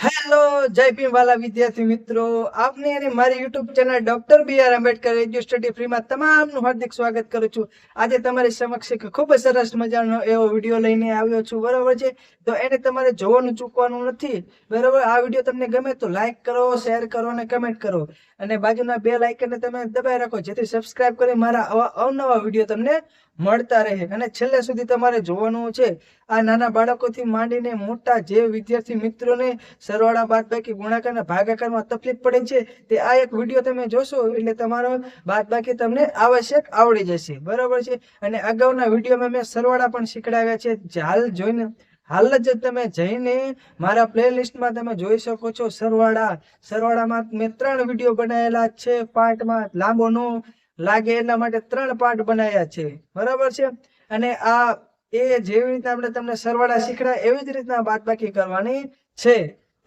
Hello જય ભીમ વાલા વિદ્યાર્થી મિત્રો. આપને અને મારી YouTube channel doctor B R Ambedkar radio study ફ્રીમાં તમામનું હાર્દિક સ્વાગત કરું છું. આજે તમારી સમક્ષ એક ખૂબ જ સરસ મજાનો એવો વીડિયો લઈને આવ્યો છું. બરાબર છે? તો એને તમારે જોવાનું ચૂકવાનું નથી. બરાબર? આ વીડિયો તમને ગમે તો લાઈક કરો શેર કરો અને કમેન્ટ કરો. અને બાજુના બે લાઇકનને તમે દબાઈ રાખો, જેથી સબસ્ક્રાઇબ કરી મારા આવા અવનવા વીડિયો તમને મળતા રહે. અને છેલ્લે સુધી તમારે જોવાનું છે, આ નાના બાળકોથી માંડીને મોટા જે વિદ્યાર્થી મિત્રોને સરવાળા બાદબાકી ગુણાકારના ભાગાકારમાં તકલીફ પડે છે, તે આ એક વીડિયો તમે જોશો એટલે તમારો બાદબાકી તમને આવશ્યક આવડી જશે. બરાબર છે? અને અગાઉના વિડીયોમાં મેં સરવાળા પણ શીખડાવ્યા છે. હાલ જોઈને હાલ જ તમે જઈને મારા પ્લેલિસ્ટમાં તમે જોઈ શકો છો સરવાળા. સરવાળામાં મેં ત્રણ વીડિયો બનાવેલા છે. પાર્ટમાં લાંબો ન લાગે એટલા માટે ત્રણ પાર્ટ બનાવ્યા છે. બરાબર છે? અને આ એ જેવી રીતે આપણે તમને સરવાળા શીખડાય, એવી જ રીતના બાદબાકી કરવાની છે.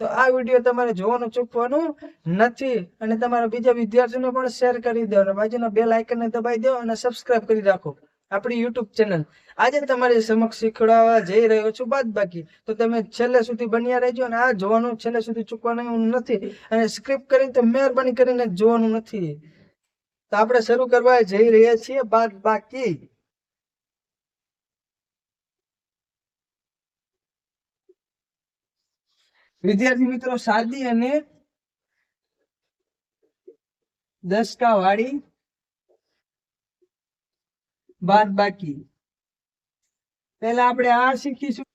તો આ વીડિયો તમારે જોવાનું ચૂકવાનું નથી. અને તમારા બીજા વિદ્યાર્થીઓને પણ શેર કરી દો અને બાજુના બે લાઇકનને દબાઈ દો અને સબસ્ક્રાઇબ કરી રાખો. આપણી યુટ્યુબ ચેનલ આજે તમારી સમક્ષ શીખવાડવા જઈ રહ્યો છું બાદ બાકી તો તમે છેલ્લે સુધી બન્યા રહેજો અને આ જોવાનું છેલ્લે સુધી ચૂકવાનું નથી. અને સ્ક્રિપ્ટ કરીને તો મહેરબાની કરીને જોવાનું નથી. તો આપણે શરૂ કરવા જઈ રહ્યા છીએ બાદ બાકી વિદ્યાર્થી મિત્રો, સાદી અને દસકા વાળી બાદ બાકી. પહેલા આપણે આ શીખીશું.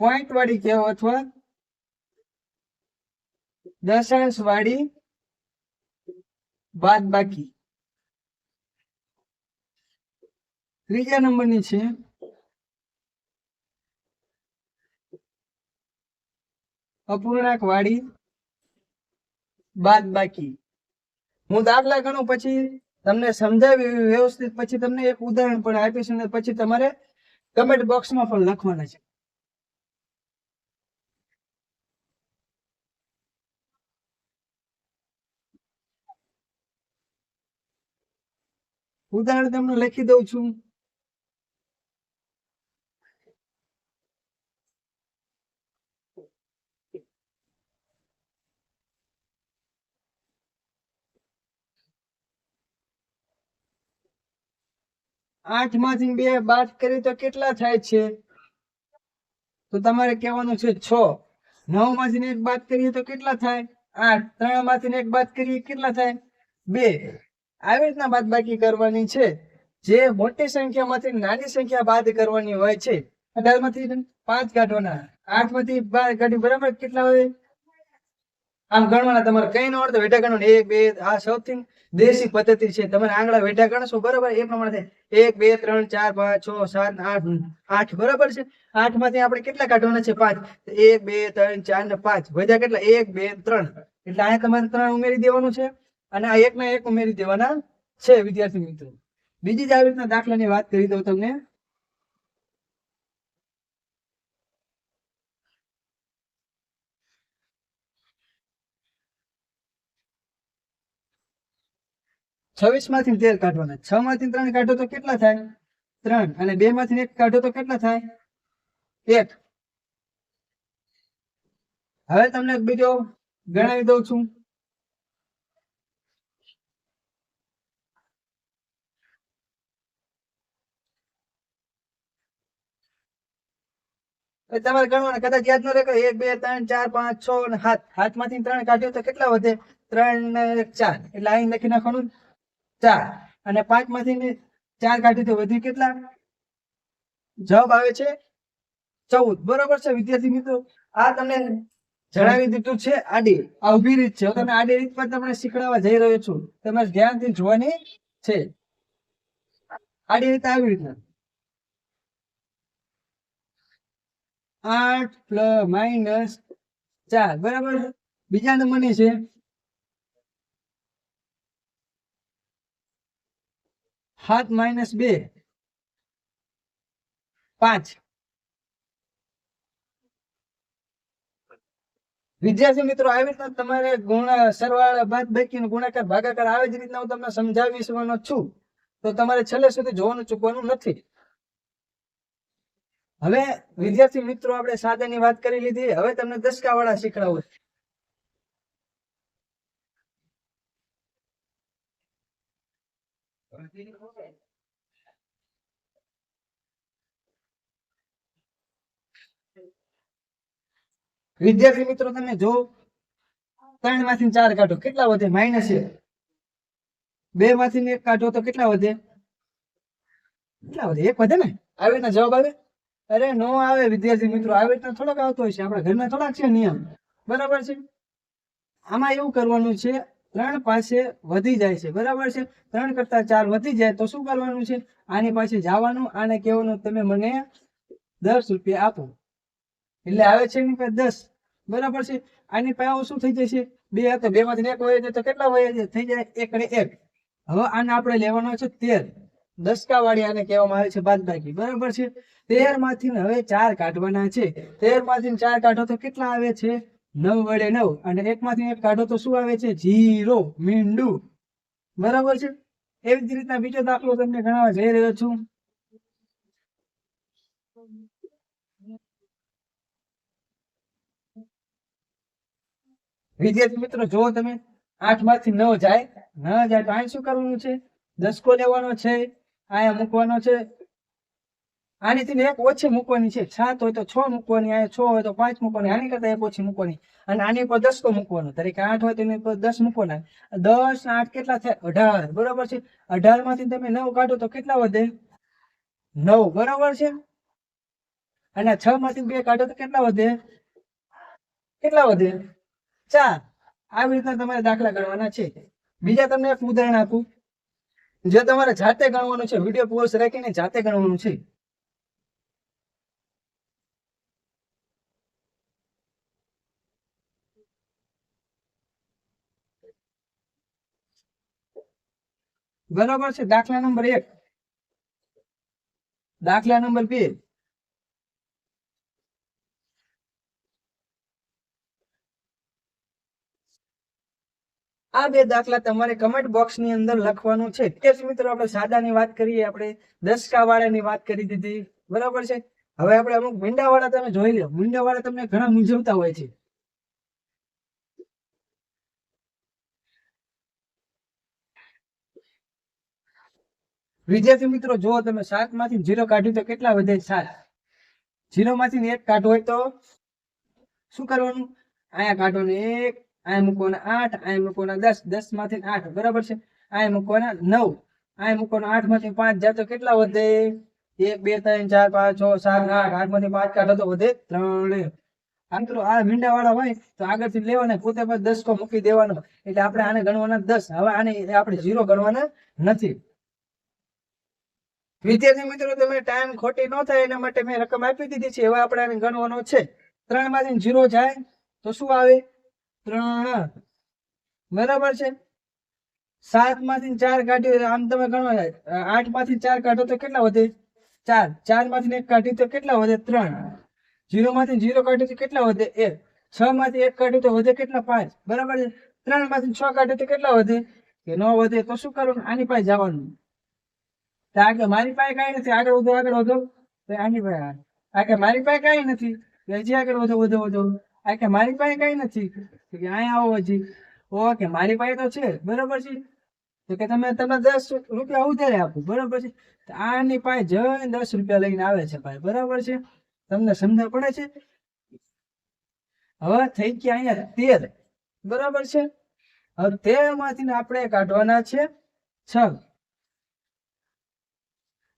પોઈન્ટ વાળી કહેવો અથવા દશાંશ વાળી બાદ બાકી. ત્રીજા નંબરની છે. અપૂર્ણાંક વાળી બાદ બાકી. હું દાખલા ગણું પછી તમને સમજાવી, વ્યવસ્થિત પછી તમને એક ઉદાહરણ પણ આપીશ અને પછી તમારે કમેન્ટ બોક્સમાં પણ લખવાના છે. ઉદાહરણ તમને લખી દઉં છું. આઠમાંથી બે બાદ કરી તો કેટલા થાય છે? તો તમારે કહેવાનું છે છ. નવમાંથી એક બાદ કરીએ તો કેટલા થાય? આઠ. ત્રણમાંથી એક બાદ કરીએ કેટલા થાય? બે. આવી રીતના બાદ બાકી કરવાની છે. જે મોટી સંખ્યામાંથી નાની સંખ્યા બાદ કરવાની હોય છે. અઢારમાંથી પાંચ કાઢવાના. આઠમાંથી બાર કાઢી બરાબર કેટલા હોય? આમ ગણવાના તમારે કઈ ન અર્થ વેટા ગણવાનું એક, બે, આ સૌથી દેશી પદ્ધતિ છે. તમારે આંગળા વેટા ગણશો બરાબર? એ પ્રમાણે એક, બે, ત્રણ, ચાર, પાંચ, છ, સાત, આઠ આઠ. બરાબર છે? આઠમાંથી આપણે કેટલા કાઢવાના છે? પાંચ. એક, બે, ત્રણ, ચાર ને પાંચ. વધ્યા કેટલા? એક, બે, ત્રણ. એટલે અહીંયા તમારે ત્રણ ઉમેરી દેવાનું છે અને આ એક ના એક ઉમેરી દેવાના છે, વિદ્યાર્થી મિત્રો. બીજી જ આવી રીતના દાખલાની વાત કરી દઉં તમને. છવ્વીસમાંથી તેર કાઢવાના. છ માંથી ત્રણ કાઢો તો કેટલા થાય? ત્રણ. અને બે માંથી એક કાઢો તો કેટલા થાય? એક. હવે તમને બીજો ગણાવી દઉં છું. તમારે ગણવાના. કદાચ યાદ ન રહે એક, બે, ત્રણ, ચાર, પાંચ, છ અને હાથ હાથમાંથી ત્રણ કાઢ્યો તો કેટલા વધે? ત્રણ ચાર. એટલે અહીં લખી નાખવાનું. ચાર. અને પાંચમાંથી ચાર કાઢી તો વધ્યું કેટલા? જવાબ આવે છે ચૌદ. બરોબર છે, વિદ્યાર્થી મિત્રો? આ તમને જણાવી દીધું છે આડી. આ ઊભી રીત છે. તમે આડી રીત પર તમને શીખડાવવા જઈ રહ્યો છું. તમારે ધ્યાનથી જોવાની છે. આડી રીત આવી રીતના. આઠ પ્લસ માઇનસ ચાર. બરાબર? બીજા નંબરની છે સાત માઇનસ બે. પાંચ. વિદ્યાર્થી મિત્રો, આવી રીતના તમારે ગુણ, સરવાળા બાદ બાકી ગુણાકાર, ભાગાકાર આવી જ રીતના હું તમને સમજાવીવાનો છું. તો તમારે છેલ્લે સુધી જોવાનું ચૂકવાનું નથી. હવે વિદ્યાર્થી મિત્રો, આપણે સાદાની વાત કરી લીધી. હવે તમને દસકા વાળા શીખડાવું વિદ્યાર્થી મિત્રો, તમે જો ત્રણમાંથી ચાર કાઢો, કેટલા વધે? માઇનસ એક. બે માંથી એક કાઢો તો કેટલા વધે? કેટલા વધે? એક વધે ને? આવી રીતના જવાબ આવે? અરે નો આવે વિદ્યાર્થી મિત્રો, આવી રીતના થોડાક આવતો હોય છે. આપણા ઘરના થોડાક છે નિયમ. બરાબર છે? આમાં એવું કરવાનું છે ત્રણ પાસે વધી જાય છે. બરાબર છે? ત્રણ કરતા ચાર વધી જાય તો શું કરવાનું છે? આની પાસે જવાનું, આને કહેવાનું, તમે મને દસ રૂપિયા આપો. એટલે આવે છે એની પાસે દસ. બરાબર છે? આની પાસે શું થઈ જશે બે તો બે માંથી એક વહી તો કેટલા વહી થઈ જાય એક અને એક. હવે આને આપણે લેવાનો છે તેર. દસકા વાળી આને કહેવામાં આવે છે બાદબાકી. બરાબર છે? તેરમાંથી ને હવે ચાર કાઢવાના છે. તેરમાંથી ચાર કાઢો તો કેટલા આવે છે? નવ વડે નવ. અને એકમાંથી એક કાઢો તો શું આવે છે? જીરો મીંડું. બરાબર છે? એવી જ રીતના બીજો દાખલો તમને ગણાવવા જઈ રહ્યો છું. વિદ્યાર્થી મિત્રો જો તમે આઠમાંથી નવ જાય. ન જાય તો અહીં શું કરવાનું છે? દસકો લેવાનો છે અહીંયા મૂકવાનો છે. આનીથી એક ઓછી મૂકવાની છે. સાત હોય તો છ મૂકવાની આ છ હોય તો પાંચ મૂકવાની, આની કરતા એક ઓછી મૂકવાની. અને આની પર દસકો મૂકવાનો. તરીકે આઠ હોય તો એની પર દસ મૂકવાના. દસ, આઠ કેટલા થાય? અઢાર. બરાબર છે? અઢારમાંથી તમે નવ કાઢો તો કેટલા વધે? નવ. બરાબર છે? અને છ માંથી બે કાઢો તો કેટલા વધે? કેટલા વધે? ચાર. આવી રીતના તમારે દાખલા ગણવાના છે. બીજા તમને એક ઉદાહરણ આપું. જે તમારે જાતે ગણવાનું છે. વીડિયો પોઝ રાખીને જાતે ગણવાનું છે. બરાબર છે, દાખલા નંબર એક. દાખલા નંબર બે. આ બે દાખલા તમારે કમેન્ટ બોક્સની અંદર લખવાનું છે. વિદ્યાર્થી મિત્રો આપણે સાદાની વાત કરીએ, આપણે દસકા વાળાની વાત કરી દીધી. બરાબર છે? હવે આપણે અમુક મીંડા વાળા તમે જોઈ લો. મીંડા વાળા તમને ઘણા મૂંઝવતા હોય છે. વિદ્યાર્થી મિત્રો જો તમે સાતમાંથી જીરો કાઢ્યું તો કેટલા વધે સાત જીરો માંથી એક કાઢવું હોય તો શું કરવાનું? અહીંયા કાઢવાનું એક, અહીંયા મૂકવાના આઠ, અહીંયા મૂકવાના દસ દસમાંથી આઠ, બરાબર છે? અહીંયા મૂકવાના નવ, અહીંયા મૂકવાના આઠમાંથી પાંચ જાય તો કેટલા વધે? એક, બે, ત્રણ, ચાર, પાંચ, છ, સાત, આઠ આઠમાંથી પાંચ કાઢો તો વધે ત્રણ. તો આ મીંડા વાળા હોય તો આગળથી લેવાના, પોતે પણ દસ કો મૂકી દેવાનો. એટલે આપણે આને ગણવાના દસ. હવે આને આપણે ઝીરો ગણવાના નથી. વિદ્યાર્થી મિત્રો, તમે ટાઈમ ખોટી ન થાય એના માટે મેં રકમ આપી દીધી છે. હવે આપણે ગણવાનો છે. ત્રણમાંથી જીરો જાય તો શું આવે? ત્રણ. બરાબર છે? સાતમાંથી ચાર કાઢ્યું આમ તમે ગણો આઠમાંથી ચાર કાઢો તો કેટલા વધે? ચાર. ચારમાંથી એક કાઢ્યું તો કેટલા વધે? ત્રણ. જીરો માંથી જીરો કાઢ્યું તો કેટલા વધે? એક. છ માંથી એક કાઢ્યું તો વધે કેટલા? પાંચ. બરાબર છે? ત્રણમાંથી છ કાઢ્યું તો કેટલા વધે? કે ન વધે તો શું કરવાનું? આની પાસે જવાનું. તો આગળ મારી પાસે કાંઈ નથી, આગળ વધો આગળ વધો. આની પાસે આ. કે મારી પાસે કાંઈ નથી. હજી આગળ વધો વધો વધો. આ કે મારી પાસે કાંઈ નથી. કે અહીંયા આવો હજી. ઓકે મારી પાસે તો છે. બરાબર છે. તો કે તમે તમને દસ રૂપિયા ઉધારે આપો. બરાબર છે. આની પાસે જઈને દસ રૂપિયા લઈને આવે છે ભાઈ. બરાબર છે. તમને સમજણ પડે છે? હવે થઈ ગયા અહીંયા તેર. બરાબર છે? હવે તેરમાંથી આપણે કાઢવાના છે છ.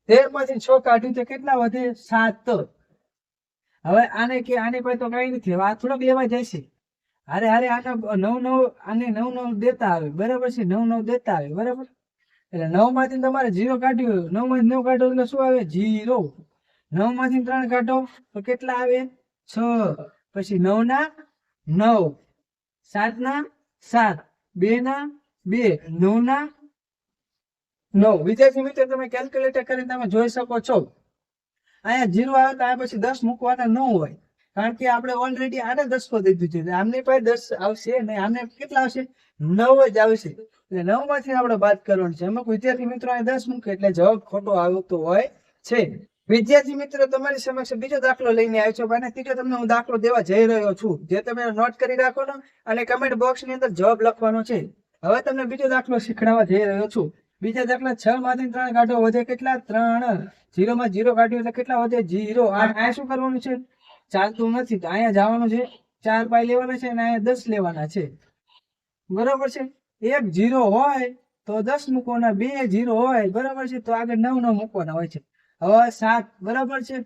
તેરમાંથી છ કાઢ્યું તો કેટલા વધે? સાત. હવે આને કે આની પાસે તો કઈ નથી. આ આ બે માં જશે. અરે અરે આને નવ નવ, આને નવ નવ દેતા આવે. બરાબર છે? નવ નવ દેતા આવે. બરાબર? એટલે નવમાંથી તમારે જીરો કાઢ્યું નવમાંથી નવ કાઢો એટલે શું આવે? જીરો. નવમાંથી ત્રણ કાઢો તો કેટલા આવે? છ. પછી નવ ના નવ. સાત ના સાત. બે ના બે. નવ ના નવ વિદ્યાર્થી મિત્રો તમે કેલ્ક્યુલેટર કરીને તમે જોઈ શકો છો. અહીંયા જીરો આવે તો આ પછી દસ મૂકવાના ન હોય. કારણ કે આપણે ઓલરેડી આને દસ પર દીધું છે. આમની પાસે દસ આવશે ને આમને કેટલા આવશે? નવ જ આવશે. એટલે નવમાંથી આપણે બાદ કરવાની છે. અમુક વિદ્યાર્થી મિત્રો અહીંયા દસ મૂકે એટલે જવાબ ખોટો આવતો હોય છે. વિદ્યાર્થી મિત્રો, તમારી સમક્ષ બીજો દાખલો લઈને આવ્યો છું. અને ત્રીજો તમને હું દાખલો દેવા જઈ રહ્યો છું. જે તમે નોટ કરી રાખો અને કમેન્ટ બોક્સની અંદર જવાબ લખવાનો છે. હવે તમને બીજો દાખલો શીખડાવવા જઈ રહ્યો છું. બીજા દાખલા છ માંથી ત્રણ કાઢો વધે કેટલા? ત્રણ. જીરો માં જીરો કાઢ્યો એટલે કેટલા વધે? જીરો. અહીંયા શું કરવાનું છે? ચાલતું નથી. અહીંયા જવાનું છે. ચાર પાય લેવાના છે અને અહીંયા દસ લેવાના છે. બરોબર છે? એક જીરો હોય તો દસ મૂકવાના, બે જીરો હોય, બરાબર છે? તો આગળ નવ નવ મૂકવાના હોય છે. હવે સાત, બરાબર છે?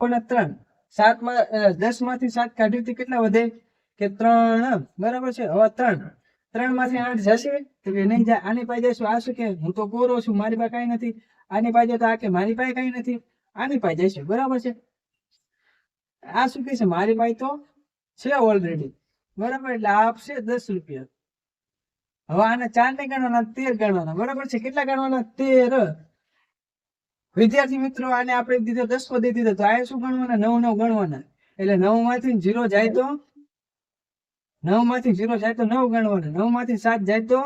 પણ ત્રણ. સાતમાં દસમાંથી સાત કાઢ્યું કેટલા વધે? કે ત્રણ. બરાબર છે? હવે ત્રણ. ત્રણમાંથી આઠ જશે, તો કે નહીં જાય. આની પાસે જઈશું આ શું કે? હું તો કોરો છું, મારી પાસે કઈ નથી. આની પાસે તો આ કે, મારી પાસે કઈ નથી. આની પાસે જઈશું બરાબર છે? આ શું કે છે? મારી પાસે તો છે ઓલરેડી બરાબર? એટલે આપશે દસ રૂપિયા. હવે આને ચાર ને ગણવાના, તેર ગણવાના. બરાબર છે? કેટલા ગણવાના? તેર. વિદ્યાર્થી મિત્રો, આને આપણે દીધો દસ દઈ દીધો. તો આ શું ગણવાના? નવ નવ ગણવાના. એટલે નવમાંથી જીરો જાય તો નવમાંથી જીરો જાય તો નવ ગણવાના. નવમાંથી સાત જાય તો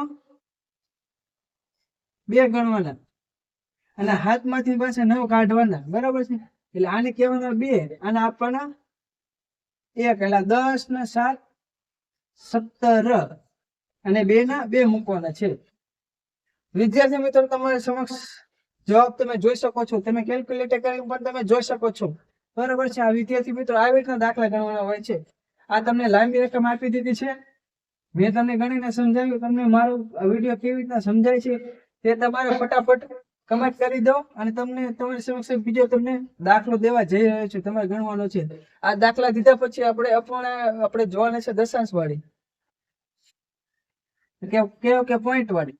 બે ગણવાના. અને હાથમાંથી પાસે નવ કાઢવાના. બરાબર છે? એટલે આને કહેવાના બે. આને આપવાના એક. એટલે દસ ને સાત, સત્તર. અને બે ના બે મૂકવાના છે. વિદ્યાર્થી મિત્રો, તમારી સમક્ષ જવાબ તમે જોઈ શકો છો. તમે કેલ્ક્યુલેટર કરી પણ તમે જોઈ શકો છો. બરાબર છે? આ વિદ્યાર્થી મિત્રો આવી રીતના દાખલા ગણવાના હોય છે. આ તમને લાંબી રકમ આપી દીધી છે. મેં તમને ગણીને સમજાવ્યું. તમને મારો વીડિયો કેવી રીતના સમજાય છે તે તમારે ફટાફટ કમેન્ટ કરી દો અને તમને તમારી સમક્ષ બીજો તમને દાખલો દેવા જઈ રહ્યો છું. તમારે ગણવાનો છે. આ દાખલા દીધા પછી આપણે અપૂર્ણ, આપણે જોવાના છે દશાંશ વાળી કે કે પોઈન્ટ વાળી?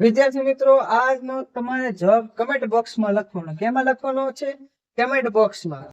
વિદ્યાર્થી મિત્રો આજનો તમારે જવાબ કમેન્ટ બોક્સમાં લખવાનો. કેમાં લખવાનો છે? કમેન્ટ બોક્સમાં